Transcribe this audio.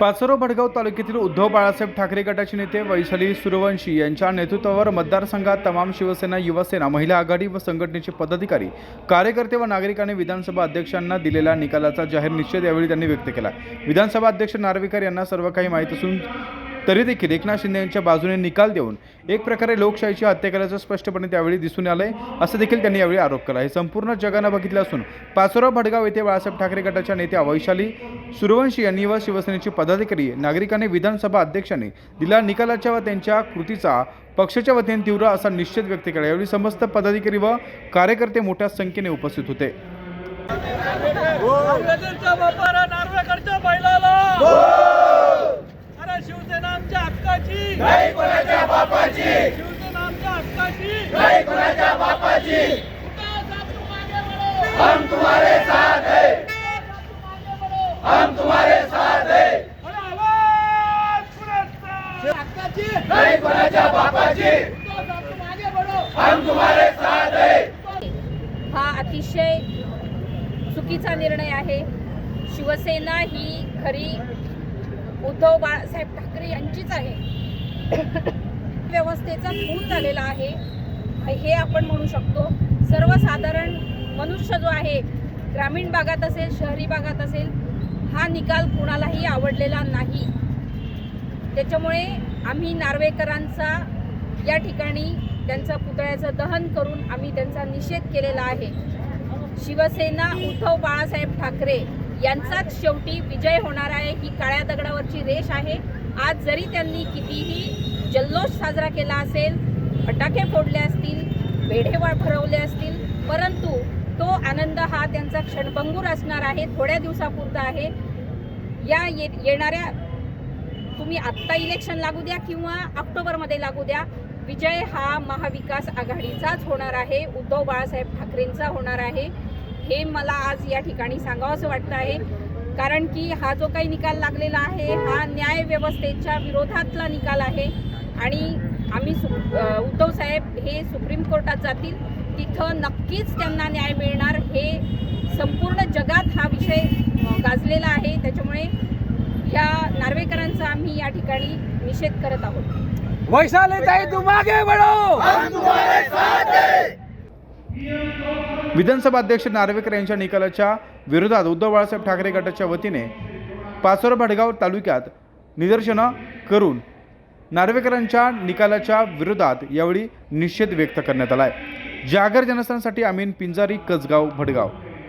पाचरो भडगाव तालुक्यातील उद्धव बाळासाहेब ठाकरे गटाचे नेते वैशाली सूर्यवंशी यांच्या नेतृत्वावर मतदारसंघात तमाम शिवसेना युवसेना महिला आघाडी व संघटनेचे पदाधिकारी कार्यकर्ते व नागरिकांनी विधानसभा अध्यक्षांना दिलेल्या निकालाचा जाहीर निश्चित यावेळी त्यांनी व्यक्त केला. विधानसभा अध्यक्ष नार्वेकर यांना सर्व काही माहीत असून तरी देखील एकनाथ शिंदे यांच्या बाजूने निकाल देऊन एक प्रकारे लोकशाहीची हत्या केल्याचं स्पष्टपणे त्यावेळी दिसून आलंय. असं देखील त्यांनी यावेळी आरोप केला. हे संपूर्ण जगानं बघितलं असून पाचोरा भडगाव येथे बाळासाहेब ठाकरे गटाच्या नेत्या वैशाली सूर्यवंशी यांनी व शिवसेनेचे पदाधिकारी नागरिकांनी विधानसभा अध्यक्षांनी दिला निकालाच्या व त्यांच्या कृतीचा पक्षाच्या वतीने तीव्र असा निश्चित व्यक्त केला. यावेळी समस्त पदाधिकारी व कार्यकर्ते मोठ्या संख्येने उपस्थित होते काँग्रेसच्या बापाला नार्वेकरच्या बैलाला अरे शिवसेना आमच्या हक्काची नाही कोणाच्या बापाची कुणाच्या बापाची. हम तुम्हारे साथ है. हम तुम्हारे साथ है. हक्काची कुणाच्या बापाची. हम तुम्हारे साथ है. हा अतिशय चुकीचा निर्णय आहे. शिवसेना ही खरी उद्धव बाळासाहेब ठाकरे यांचीच आहे. व्यवस्थेचा खून झालेला आहे. हे आपण म्हणू शकतो. सर्वसाधारण मनुष्य जो आहे ग्रामीण भागात असेल शहरी भागात असेल हा निकाल कुणालाही आवडलेला नाही. त्याच्यामुळे आम्ही नार्वेकरांचा या ठिकाणी त्यांचा पुतळ्याचं दहन करून आम्ही त्यांचा निषेध केलेला आहे. शिवसेना उद्धव बाळासाहेब ठाकरे यांचाच शेवटी विजय होणार आहे. ही काळ्या दगडावरची रेष आहे. आज जरी त्यांनी कितीही जल्लोष साजरा केला असेल फटाके फोडले असतील वेढेवाळ भरवले असतील परंतु तो आनंद हा त्यांचा क्षणभंगूर असणार आहे थोड्या दिवसापुरता आहे. या ये येणाऱ्या तुम्ही आत्ता इलेक्शन लागू द्या किंवा ऑक्टोबरमध्ये लागू द्या विजय हा महाविकास आघाडीचाच होणार आहे उद्धव बाळासाहेब ठाकरेंचा होणार आहे. हे मला आज या ठिकाणी सांगावंसं वाटतं आहे. कारण की हा जो काही निकाल लागलेला आहे हा न्याय व्यवस्थेच्या विरोधातला निकाल आहे. आणि आम्ही सु उद्धव साहेब हे सुप्रीम कोर्टात जातील. तिथं नक्कीच त्यांना न्याय मिळणार. हे संपूर्ण जगात हा विषय गाजलेला आहे. त्याच्यामुळे या नार्वेकरांचा आम्ही या ठिकाणी निषेध करत आहोत. वैशाली ताई तुम आगे बढ़ो विधानसभा अध्यक्ष नार्वेकर यांच्या निकालाच्या विरोधात उद्धव बाळासाहेब ठाकरे गटाच्या वतीने पाचोरा भडगाव तालुक्यात निदर्शनं करून नार्वेकरांच्या निकालाच्या विरोधात यावेळी निषेध व्यक्त करण्यात आला आहे जागर जनस्थानसाठी अमीन पिंजारी कसगाव भडगाव.